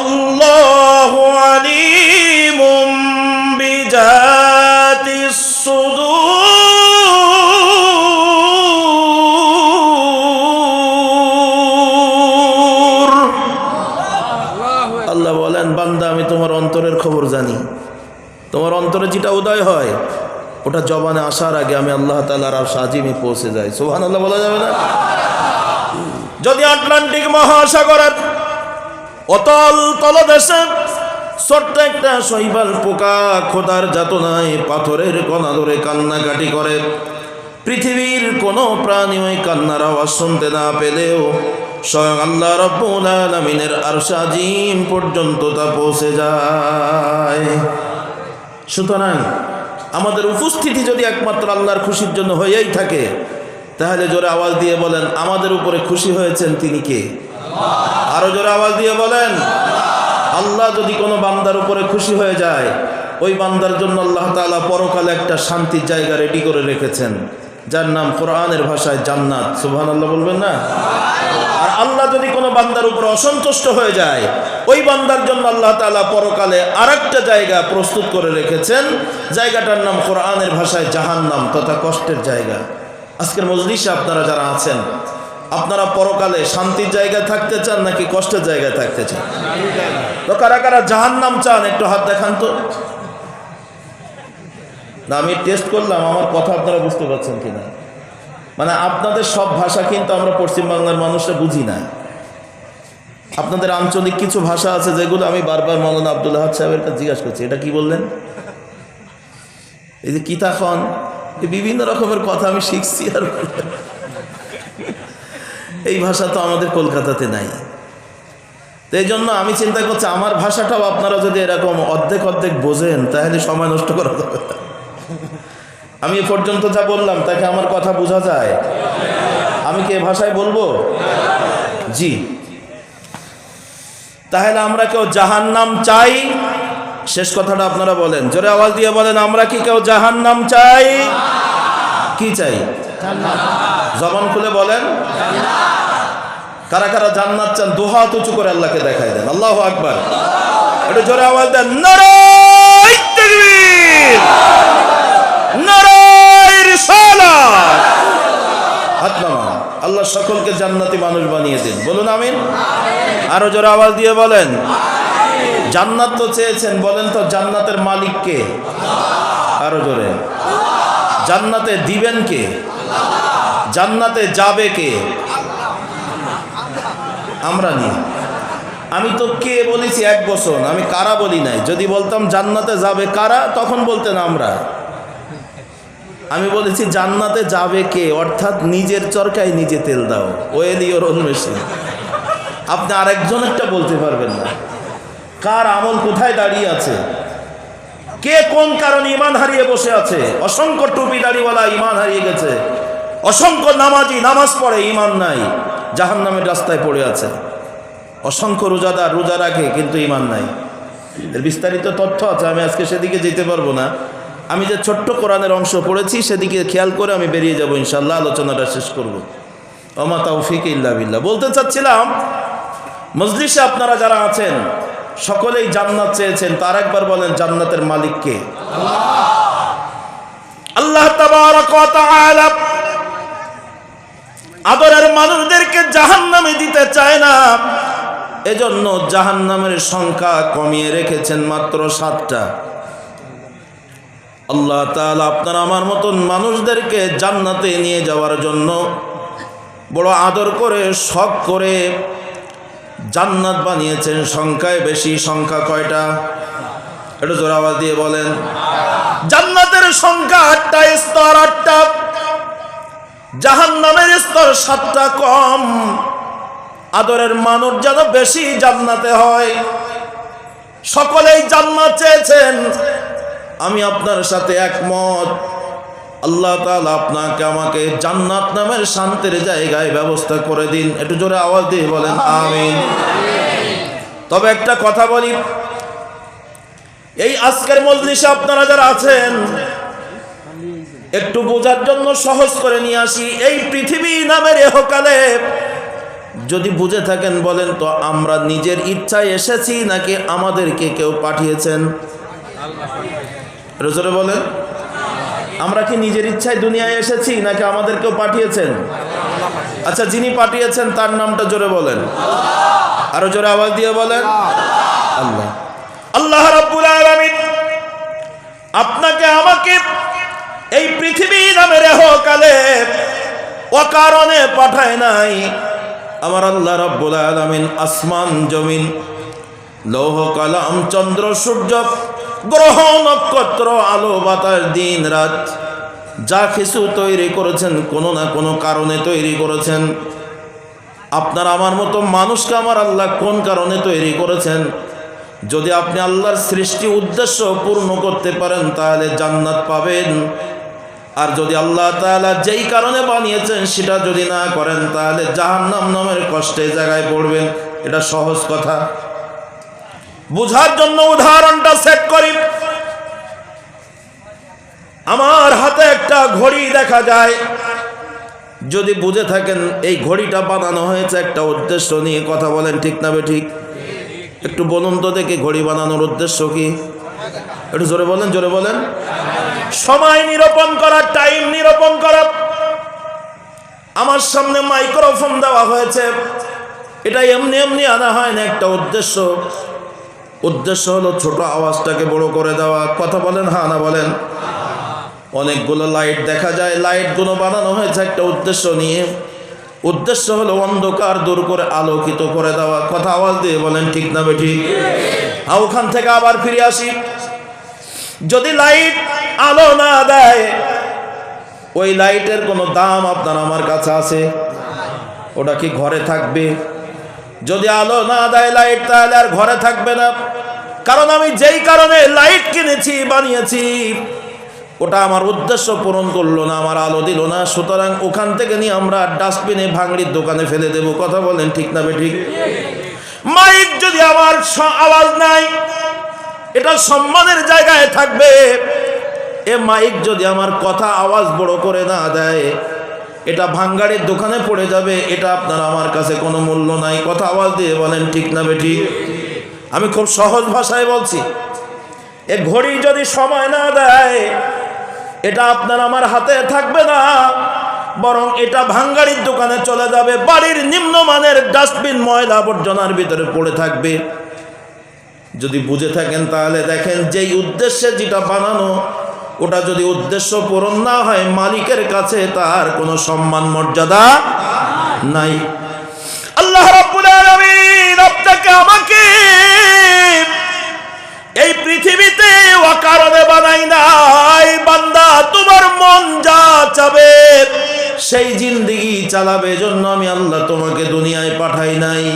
আল্লাহু আলিমুম বিজাতিস সুদূর। আল্লাহ বলেন, বান্দা, আমি তোমার অন্তরের খবর জানি। তোমার অন্তরে যেটা উদয় হয়, ওটা জবানে আসার আগে আমি আল্লাহ তালার আর সাজিমে পৌঁছে যাই। সোহান আল্লাহ বলা যাবে না? যদি আটলান্টিক মহাসাগরের অতল তলদেশে ছোট্ট একটা শৈবাল পোকা খোদার যাতনায় পাথরের কণা ধরে কান্নাকাটি করে। পৃথিবীর কোনো প্রাণী ওই কান্নার আওয়াজ শুনতে না পেলেও স্বয়ং আল্লাহ রব্বুল আলমিনের আর সাজিম পর্যন্ত তা পৌঁছে যায়। সুতরাং আমাদের উপস্থিতি যদি একমাত্র আল্লাহর খুশির জন্য হয়েই থাকে, তাহলে জোরে আওয়াজ দিয়ে বলেন, আমাদের উপরে খুশি হয়েছেন তিনি কে? আরও জোরে আওয়াজ দিয়ে বলেন, আল্লাহ যদি কোনো বান্দার উপরে খুশি হয়ে যায়, ওই বান্দার জন্য আল্লাহ তাআলা পরকালে একটা শান্তির জায়গা রেডি করে রেখেছেন, যার নাম কোরআনের ভাষায় জান্নাত। সুবহান আল্লাহ বলবেন না? আর আল্লাহ যদি কোনো বান্দার উপর অসন্তুষ্ট হয়ে যায়, ওই বান্দার জন্য আল্লাহ তাআলা পরকালে আরেকটা জায়গা প্রস্তুত করে রেখেছেন, জায়গাটার নাম কোরআনের ভাষায় জাহান্নাম তথা কষ্টের জায়গা। আজকের মজলিসে আপনারা যারা আছেন আপনারা পরকালে শান্তির জায়গায় থাকতে চান নাকি কষ্টের জায়গায় থাকতে চান? তো কারা কারা জাহান্নাম চান, একটু হাত দেখান তো। না, আমি টেস্ট করলাম, আমার কথা আপনারা বুঝতে পারছেন কিনা। মানে আপনাদের সব ভাষা কিন্তু আমরা পশ্চিমবাংলার মানুষরা বুঝি না। আপনাদের আঞ্চলিক কিছু ভাষা আছে যেগুলো আমি বারবার মৌলানা আবদুল্লাহ সাহেবের কাছে জিজ্ঞাসা করছি, এটা কি বললেন? এই যে কিতা খন বিভিন্ন রকমের কথা আমি শিখছি আর এই ভাষা তো আমাদের কলকাতাতে নাই। তো এই জন্য আমি চিন্তা করছি, আমার ভাষাটাও আপনারা যদি এরকম অর্ধেক অর্ধেক বোঝেন, তাহলে সময় নষ্ট করা যাবে আমি এ পর্যন্ত যা বললাম, তাকে আমার কথা বোঝা যায়। আমি কি এ ভাষায় বলব? জি। তাহলে আমরা কেউ জাহান নাম চাই? শেষ কথাটা আপনারা বলেন। জোরে আওয়াজ দিয়ে বলেন, আমরা কি কেউ জাহান নাম চাই? কি চাই? জবান খুলে বলেন। কারা কারা জান্নাত চান দোহাত উঁচু করে আল্লাহকে দেখাই দেন। আল্লাহ আকবার। একটু জোরে আওয়াজ দেন হাত আল্লাহ সকলকে জান্নাতি মানুষ বানিয়ে দিন। বলুন আমিন। আরও জোরে আওয়াজ দিয়ে বলেন। জান্নাত তো চেয়েছেন বলেন তো জান্নাতের মালিক কে? আরও জোরে। জান্নাতে দিবেন কে? জান্নাতে যাবে কে? আমরা নিয়ে। আমি তো কে বলেছি এক বছর? আমি কারা বলি নাই? যদি বলতাম জান্নাতে যাবে কারা, তখন বলতেন আমরা। আমি বলেছি, জান্নাতে যাবে কে? অর্থাৎ নিজের চরকায় নিজে তেল দাও। ওয়েল ইওর ওন মেশিন আপনি আরেকজন একটা বলতে পারবেন না। কার আমল কোথায় দাঁড়িয়ে আছে? কে কোন কারণে ইমান হারিয়ে বসে আছে? অসংখ্য টুপি দাড়িওয়ালা ইমান হারিয়ে গেছে। অসংখ্য নামাজি নামাজ পড়ে ইমান নাই। জাহান নামের রাস্তায় পড়ে আছে। অসংখ্য রোজাদার রোজা রাখে, কিন্তু ইমান নাই। এর বিস্তারিত তথ্য আছে, আমি আজকে সেদিকে যেতে পারব না। আমি যে ছোট্ট কোরআনের অংশ পড়েছি, সেদিকে খেয়াল করে আমি বেরিয়ে যাব ইনশাল্লাহ আলোচনাটা শেষ করব। অমা তৌফিক ইল্লা বিল্লাহ। বলতে চাচ্ছিলাম, মজলিসে আপনারা যারা আছেন, সকলেই জান্নাত চেয়েছেন, তার একবার বলেন, জান্নাতের মালিককে আল্লাহ। তাবারক মানুষদেরকে জাহান্নামে দিতে চায় না। এজন্য জাহান্নামের সংখ্যা কমিয়ে রেখেছেন মাত্র সাতটা। আল্লাহ তাআলা আপনার আমার মতন মানুষদেরকে জান্নাতে নিয়ে যাওয়ার জন্য বড় আদর করে, শখ করে জান্নাত বানিয়েছেন। সংখ্যায় বেশি, সংখ্যা কয়টা? একটু জোর আওয়াজ দিয়ে বলেন। জান্নাতের সংখ্যা আটটা, স্তর আটটা। জাহান নামের স্তর সাতটা কম। আদরের মানুষ যেন বেশি জান্নাতে হয়। সকলেই জান্নাত চেয়েছেন। আমি আপনার সাথে একমত। আল্লাহ তাআলা আপনাকে আমাকে জান্নাত নামের শান্তির জায়গায় ব্যবস্থা করে দিন। একটু জোরে আওয়াজ দিয়ে বলেন, আমিন। তবে একটা কথা বলি। এই আজকের মজলিসে আপনারা যারা আছেন একটু বোঝার জন্য সহজ করে নিয়ে আসি। এই পৃথিবী নামের এহকালে যদি বুঝে থাকেন বলেন তো, আমরা নিজের ইচ্ছায় এসেছি নাকি আমাদেরকে কেউ পাঠিয়েছেন? বলেন আমরা কি নিজের ইচ্ছায় দুনিয়ায় এসেছি নাকি আমাদের কেউ পাঠিয়েছেন? আচ্ছা যিনি পাঠিয়েছেন তার নামটা জোরে বলেন। আরও জোরে আওয়াজ দিয়ে বলেন। আল্লাহ। আল্লাহ আপনাকে আমাকে এই পৃথিবী নামে রেহকালে অকারণে পাঠায় নাই। আমার আল্লাহ রাব্বুল আলামিন আসমান, জমিন, লৌহ, কালাম, চন্দ্র, সূর্য, গ্রহ, নক্ষত্র, আলো, বাতাস, দিন, রাত, যা কিছু তৈরি করেছেন, কোনো না কোনো কারণে তৈরি করেছেন। আপনার আমার মতো মানুষকে আমার আল্লাহ কোন কারণে তৈরি করেছেন? যদি আপনি আল্লাহর সৃষ্টি উদ্দেশ্য পূর্ণ করতে পারেন, তাহলে জান্নাত পাবেন। আর যদি আল্লাহ তাআলা যেই কারণে বানিয়েছেন সেটা যদি না করেন, তাহলে জাহান্নাম নামের কষ্টে জায়গায় পড়বেন। এটা সহজ কথা। বুঝার জন্য উদাহরণটা সেট করি। আমার হাতে একটা ঘড়ি দেখা যায়। যদি বুঝে থাকেন, এই ঘড়িটা বানানো হয়েছে একটা উদ্দেশ্য নিয়ে কথা বলেন, ঠিক না ঠিক? একটু বলুন তো দেখি, ঘড়ি বানানোর উদ্দেশ্য কি? একটু জোরে বলেন জোরে বলেন। সময় নিরূপণ করা টাইম নিরূপণ করা। আমার সামনে মাইক্রোফোন দেওয়া হয়েছে। এটা এমনি এমনি আনা হয় না, একটা উদ্দেশ্য। উদ্দেশ্য হলো ছোট আওয়াজটাকে বড় করে দেওয়া। কথা বলেন হ্যাঁ না বলেন? অনেকগুলো লাইট দেখা যায়। লাইটগুলো বানানো হয়েছে একটা উদ্দেশ্য নিয়ে। উদ্দেশ্য হলো অন্ধকার দূর করে আলোকিত করে দেওয়া। কথা আওয়াজ দিয়ে বলেন, ঠিক না বে ঠিক আর ওখান থেকে আবার ফিরে আসি। যদি লাইট আলো না দেয়। ওই লাইটের কোনো দাম আপনার আমার কাছে আছে? ওটা কি ঘরে থাকবে? যদি আলো না দেয় লাইট, তাহলে আর ঘরে থাকবে না। কারণ আমি যেই কারণে লাইট কিনেছি, বানিয়েছি, ওটা আমার উদ্দেশ্য পূরণ করল না, আমার আলো দিল না। সুতরাং ওখান থেকে নিয়ে আমরা ডাস্টবিনে ভাঙড়ির দোকানে ফেলে দেব। কথা বলেন, ঠিক না ঠিক? মাইক যদি আমার আওয়াজ নাই, এটা সম্মানের জায়গায় থাকবে। এ মাইক যদি আমার কথা আওয়াজ বড় করে না দেয়, এটা ভাঙ্গাড়ির দোকানে পড়ে যাবে, এটা আপনার আমার কাছে কোনো মূল্য নাই। কথা আওয়াজ দিয়ে বলেন, ঠিক না বে ঠিক আমি খুব সহজ ভাষায় বলছি। এ ঘড়ি যদি সময় না দেয়, এটা আপনার আমার হাতে থাকবে না, বরং এটা ভাঙ্গাড়ির দোকানে চলে যাবে, বাড়ির নিম্নমানের ডাস্টবিন, ময়লা আবর্জনার ভিতরে পড়ে থাকবে। যদি বুঝে থাকেন তাহলে দেখেন, যেই উদ্দেশ্যে যেটা বানানো ওটা যদি উদ্দেশ্য পূরণ না হয়, মালিকের কাছে তার কোনো সম্মান, মর্যাদা নাই। আল্লাহ আমাকে এই পৃথিবীতে অকারণে বানাই নাই। বান্দা, তোমার মন যা চাবে সেই জিন্দিগি চালাবে জন্য আমি আল্লাহ তোমাকে দুনিয়ায় পাঠাই নাই।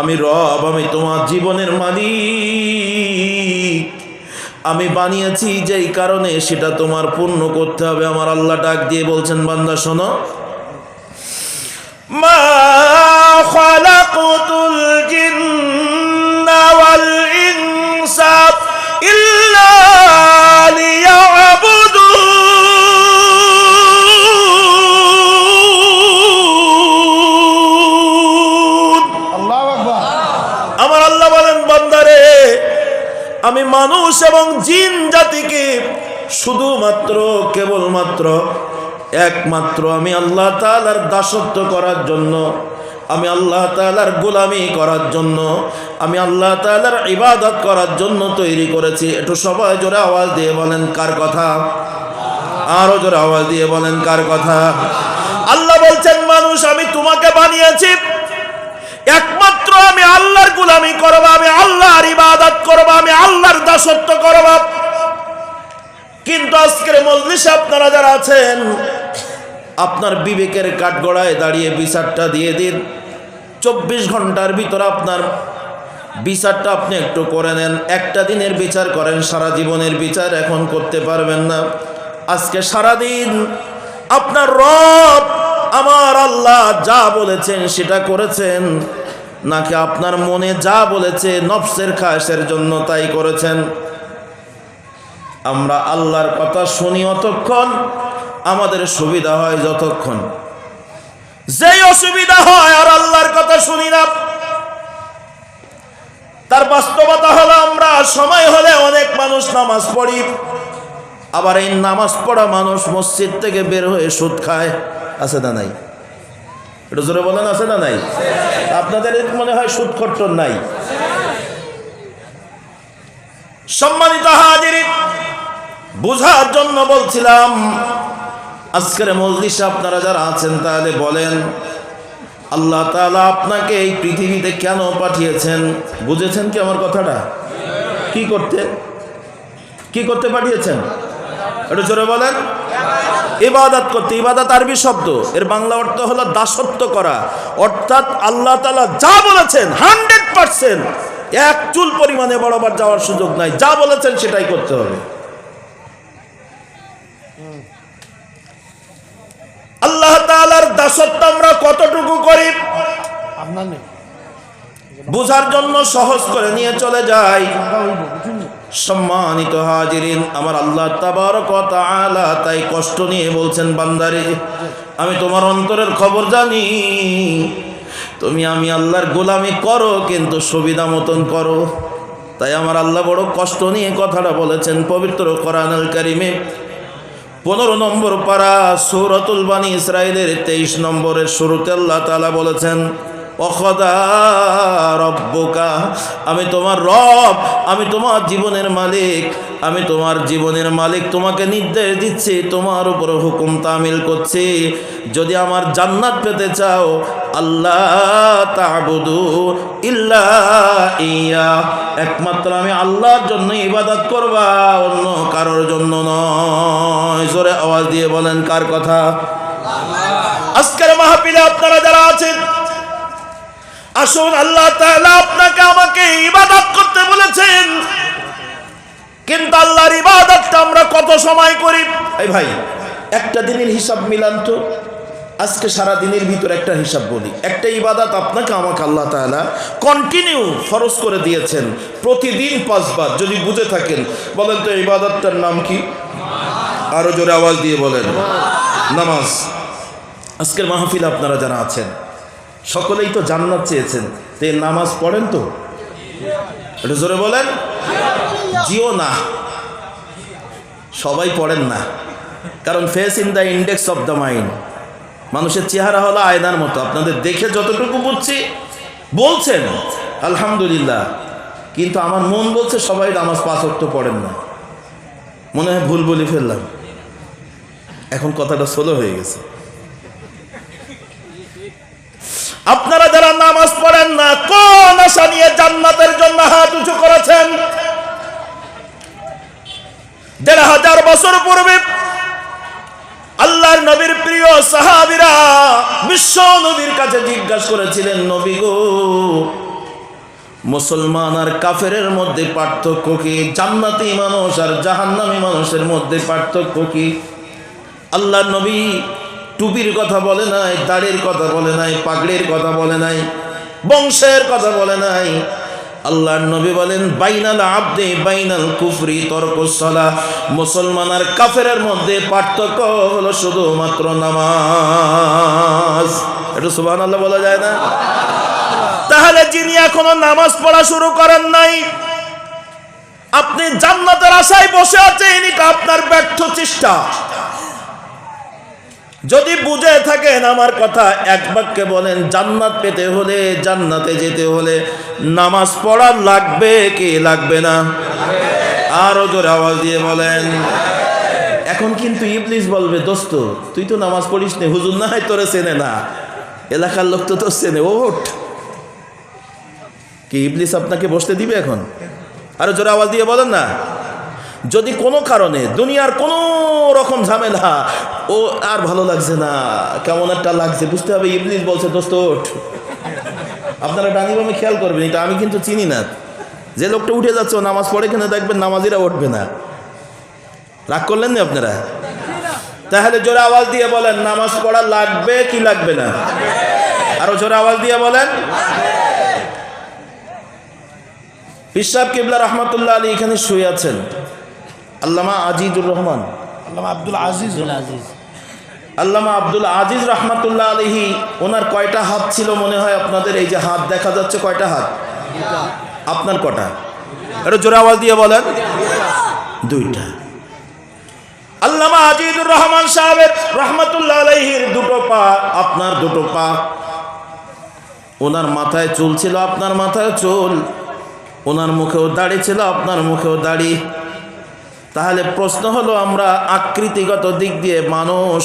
আমি রব, আমি তোমার জীবনের মালিক। আমি বানিয়েছি, যেই কারণে সেটা তোমার পূর্ণ করতে হবে। আমার আল্লাহ ডাক দিয়ে বলছেন, বান্দা, শোনো। মা মানুষ এবং জিন জাতিকে শুধুমাত্র, কেবলমাত্র একমাত্র আমি আল্লাহ তাআলার দাসত্ব করার জন্য, আমি আল্লাহ তাআলার গোলামি করার জন্য, আমি আল্লাহ তাআলার ইবাদত করার জন্য তৈরি করেছি। একটু সবাই জোরে আওয়াজ দিয়ে বলেন, কার কথা? আরও জোরে আওয়াজ দিয়ে বলেন, কার কথা? আল্লাহ বলছেন, মানুষ, আমি তোমাকে বানিয়েছি একমাত্র আমি আল্লাহর গুলামি করব, আমি আল্লাহর ইবাদত করব, আমি আল্লাহর দাসত্ব করব। কিন্তু আজকের মজলিসে আপনারা যারা আছেন, আপনার বিবেকের কাঠগড়ায় দাঁড়িয়ে বিচারটা দিয়ে দিন। চব্বিশ ঘণ্টার ভিতর আপনার বিচারটা আপনি একটু করে নেন। একটা দিনের বিচার করেন, সারা জীবনের বিচার এখন করতে পারবেন না। আজকে সারাদিন আপনার রব আমার আল্লাহ যা বলেছেন সেটা করেছেন, নাকি আপনার মনে যা বলেছে নফসের খায়েসের জন্য তাই করেছেন? আমরা আল্লাহর কথা শুনি অতক্ষণ, আমাদের সুবিধা হয় যতক্ষণ। যেই অসুবিধা হয় আর আল্লাহর কথা শুনি না। তার বাস্তবতা হলো আমরা সময় হলে অনেক মানুষ নামাজ পড়ি, আবার এই নামাজ পড়া মানুষ মসজিদ থেকে বের হয়ে সুদ খায়। আছে না নাই? এটা জোরে বলেন, আছে না নাই? আপনাদের মনে হয় সুদ খট্টর নাই। সম্মানিত হাজির, বুঝার জন্য বলছিলাম, আজকের মজলিসে আপনারা যারা আছেন, তাহলে বলেন, আল্লাহ তাআলা আপনাকে এই পৃথিবীতে কেন পাঠিয়েছেন? বুঝেছেন কি আমার কথাটা? কি করতে? কি করতে পাঠিয়েছেন? এটা জোরে বলেন। ইবাদত করতে ইবাদত আরবি শব্দ। এর বাংলা অর্থ হলো দাসত্ব করা। অর্থাৎ আল্লাহ তাআলা যা বলেছেন হান্ড্রেড পার্সেন্ট এক চুল পরিমাণে বরাবর যাওয়ার সুযোগ নাই। যা বলেছেন সেটাই করতে হবে। আল্লাহ তাআলার দাসত্ব আমরা কতটুকু করি? আপনার বুঝার জন্য সহজ করে নিয়ে চলে যাই। সম্মানিত হাজিরিন, আমার আল্লাহ তাবারক কথা তাআলা তাই কষ্ট নিয়ে বলছেন, বান্দারে, আমি তোমার অন্তরের খবর জানি। তুমি আমি আল্লাহর গোলামি করো, কিন্তু সুবিধা মতন করো। তাই আমার আল্লাহ বড় কষ্ট নিয়ে কথাটা বলেছেন, পবিত্র কোরআনুল কারিমে পনেরো নম্বর পারা সৌরতুল বানী ইসরায়েলের তেইশ নম্বরের শুরুতে আল্লাহ তালা বলেছেন রব্বকা, আমি তোমার রব, আমি তোমার জীবনের মালিক, আমি তোমার জীবনের মালিক, তোমাকে নির্দেশ দিচ্ছি, তোমার উপর হুকুম তামিল করছি। যদি আমার জান্নাত পেতে চাও আল্লাহ তাবুদু ইল্লা ইয়া, একমাত্র আমি আল্লাহর জন্য ইবাদত করবা, অন্য কারোর জন্য নয়। জোরে আওয়াজ দিয়ে বলেন কার কথা? আজকের মাহফিলে আপনারা যারা আছেন আসুন, আল্লাহ আপনাকে আমাকে ইবাদত করতে বলেছেন। কিন্তু আল্লাহর ইবাদতটা আমরা কত সময় করি? এই ভাই, একটা দিনের হিসাব মিলান তো। আজকে সারা দিনের ভিতর একটা হিসাব বলি। একটা ইবাদত আপনাকে আমাকে আল্লাহ তাআলা কন্টিনিউ ফরজ করে দিয়েছেন। প্রতিদিন পাঁচবার, যদি বুঝে থাকেন। বলেন তো, ইবাদতটার নাম কি? আরও জোরে আওয়াজ দিয়ে বলেন। নামাজ। আজকের মাহফিল আপনারা যারা আছেন সকলেই তো জান্নাত চেয়েছেন। তে নামাজ পড়েন তো? এটা জোরে বলেন। জিও না। সবাই পড়েন না। কারণ face in the index of the mind. মানুষের চেহারা হলো আয়নার মতো। আপনাদের দেখে যতটুকু বুঝছি, বলছেন, আলহামদুলিল্লাহ। কিন্তু আমার মন বলছে সবাই নামাজ পাঁচ পড়েন না। মনে হয় ভুল বলে ফেললাম। এখন কথাটা সোলো হয়ে গেছে। আপনারা যারা নামাজ পড়েন না, কোন আশা নিয়ে জান্নাতের জন্য হাত উঁচু করেছেন? দেড় হাজার বছর পূর্বে আল্লাহর নবীর প্রিয় সাহাবিরা বিশ্ব নবীর কাছে জিজ্ঞাসা করেছিলেন, নবী গো, মুসলমান আর কাফেরের মধ্যে পার্থক্য কি? জান্নাতি মানুষ আর জাহান্নামী মানুষের মধ্যে পার্থক্য কি? আল্লাহ নবী টুপির কথা বলে নাই, দাড়ির কথা বলে নাই, পাগড়ির কথা বলে নাই, বংশের কথা বলে নাই। আল্লাহর নবী বলেন, বাইনাল আব্দে বাইনাল কুফরি তর্কসলা মুসলমান আর কাফেরের মধ্যে পার্থক্য হলো শুধুমাত্র নামাজ। একটু সুবহান আল্লাহ বলা যায় না? তাহলে যিনি এখনও নামাজ পড়া শুরু করেন নাই, আপনি জান্নাতের আশায় বসে আছেন এটা আপনার ব্যর্থ চেষ্টা। যদি বুঝে থাকেন আমার কথা, এক বাক্যে বলেন, জান্নাত পেতে হলে জান্নাতে যেতে হলে নামাজ পড়া লাগবে কি লাগবে না? আরও জোর আওয়াজ দিয়ে বলেন। এখন কিন্তু ইবলিস বলবে, দোস্ত, তুই তো নামাজ পড়িস নে, হুজুর না হয় তোরে চেনে না। এলাকার লোক তো তোর চেনে, ওঠ। কি ইবলিস আপনাকে বসতে দিবে এখন? আরও জোরে আওয়াজ দিয়ে বলেন না। যদি কোনো কারণে দুনিয়ার কোনো রকম ঝামেলা, ও আর ভালো লাগছে না, কেমন একটা লাগছে, বুঝতে হবে ইবলিস বলছে, দোস্ত, ওঠ। আপনারা ডানি বামে খেয়াল করবেন, এটা আমি কিন্তু চিনি না। যে লোকটা উঠে যাচ্ছে নামাজ পড়ে কিনা দেখবেন নামাজিরা উঠবে না। রাগ করলেন না আপনারা? তাহলে জোরে আওয়াজ দিয়ে বলেন, নামাজ পড়া লাগবে কি লাগবে না? আরও জোরে আওয়াজ দিয়ে বলেন পিসাব কিবলা রহমতুল্লাহ আলী এখানে শুয়ে আছেন। আল্লামা আজিজুর রহমান। আল্লামা আব্দুল আজিজ। আজিজ। আল্লামা আব্দুল আজিজ রহমাতুল্লাহ আলহি ওনার কয়টা হাত ছিল মনে হয় আপনাদের? এই যে হাত দেখা যাচ্ছে কয়টা হাত? আপনার কটা? এটা জোরে আওয়াজ দিয়ে বলেন। দুইটা। আল্লামা আজিদুর রহমান সাহেবের রহমাতুল্লাহ আলাইহির দুটো পা আপনার দুটো পা। ওনার মাথায় চুল ছিল আপনার মাথায় চুল। ওনার মুখেও দাড়ি ছিল আপনার মুখেও দাড়ি। তাহলে প্রশ্ন হলো আমরা আকৃতিগত দিক দিয়ে মানুষ।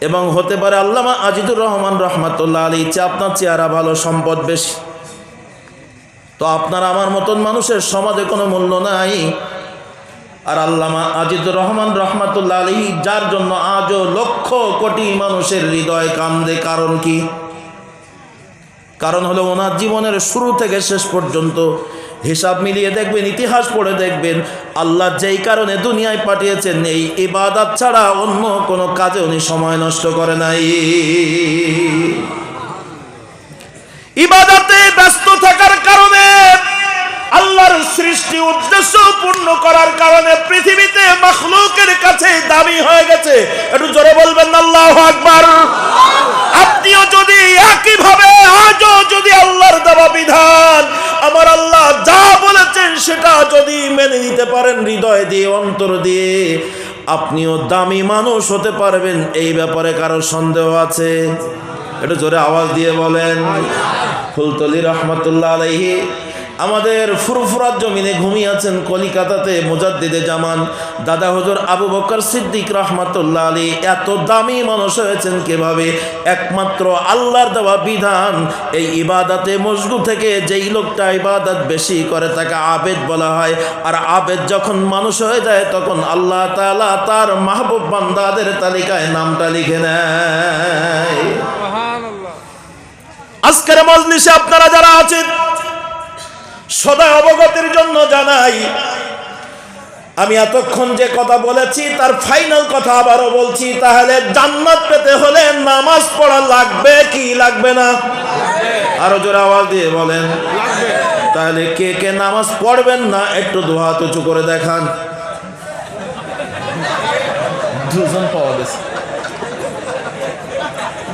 এবং হতে পারে আল্লামা আজিদুর রহমান রহমাতুল্লাহ আলী ইচ্ছে আপনার চেহারা ভালো, সম্পদ বেশি। তো আপনার আমার মতন মানুষের সমাজে কোনো মূল্য নাই। আর আল্লামা আজিদুর রহমান রহমাতুল্লাহ আলী যার জন্য আজও লক্ষ কোটি মানুষের হৃদয় কান্দে, কারণ কি? কারণ হলো ওনার জীবনের শুরু থেকে শেষ পর্যন্ত হিসাব মিলিয়ে দেখবেন, ইতিহাস পড়ে দেখবেন, আল্লাহ যেই কারণে দুনিয়ায় পাঠিয়েছেন, এই ইবাদত ছাড়া অন্য কোনো কাজে উনি সময় নষ্ট করে নাই। ইবাদতে ব্যস্ত থাকার কারণে, আল্লাহর সৃষ্টি উদ্দেশ্য পূর্ণ করার কারণে পৃথিবীতে মখলুকের কাছে দামি হয়ে গেছে। একটু জোরে বলবেন, আল্লাহ আকবার। আপনিও যদি একইভাবে আজও যদি আল্লাহর দেওয়া বিধান, আমার আল্লাহ যা বলেছেন সেটা যদি মেনে নিতে পারেন হৃদয় দিয়ে, অন্তর দিয়ে, আপনিও দামি মানুষ হতে পারবেন, এই ব্যাপারে কারও সন্দেহ আছে? একটু জোরে আওয়াজ দিয়ে বলেন। ফুলতলি রহমতুল্লাহ আলাইহি। আমাদের ফুরফুরাত জমিনে ঘুমিয়ে আছেন কলিকাতাতে মোজাদ্দিদে জামান। দাদা হজর আবু বকর সিদ্দিক রহমতুল্লাহ আলী এত দামি মানুষ হয়েছেন কীভাবে? একমাত্র আল্লাহর দেওয়া বিধান এই ইবাদাতে মজগু থেকে যেই লোকটা ইবাদত বেশি করে তাকে আবেদ বলা হয়। আর আবেদ যখন মানুষ হয়ে যায় তখন আল্লাহ তাআলা তার মাহবুব বান্দাদের তালিকায় নামটা লিখে নেয়। আজকের মজলিসে আপনারা যারা আছেন সদা অবগতির জন্য জানাই। আমি এতক্ষণ যে কথা বলেছি, তার ফাইনাল কথা আবারও বলছি, তাহলে জান্নাত পেতে হলে নামাজ পড়া লাগবে কি লাগবে না? আরও জোরে আওয়াজ দিয়ে বলেন। তাহলে কে কে নামাজ পড়বেন না, একটু দুহাত উঁচু করে দেখান। দুজন পাওয়া গেছে।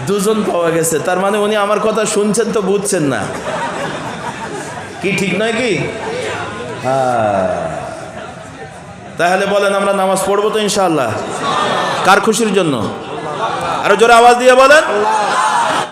দুজন পাওয়া গেছে। তার মানে উনি আমার কথা শুনছেন তো বুঝছেন না। কি ঠিক নয় কি? হ্যাঁ। তাহলে বলেন আমরা নামাজ পড়ব তো ইনশাল্লাহ কার খুশির জন্য? আরও জোরে আওয়াজ দিয়ে বলেন।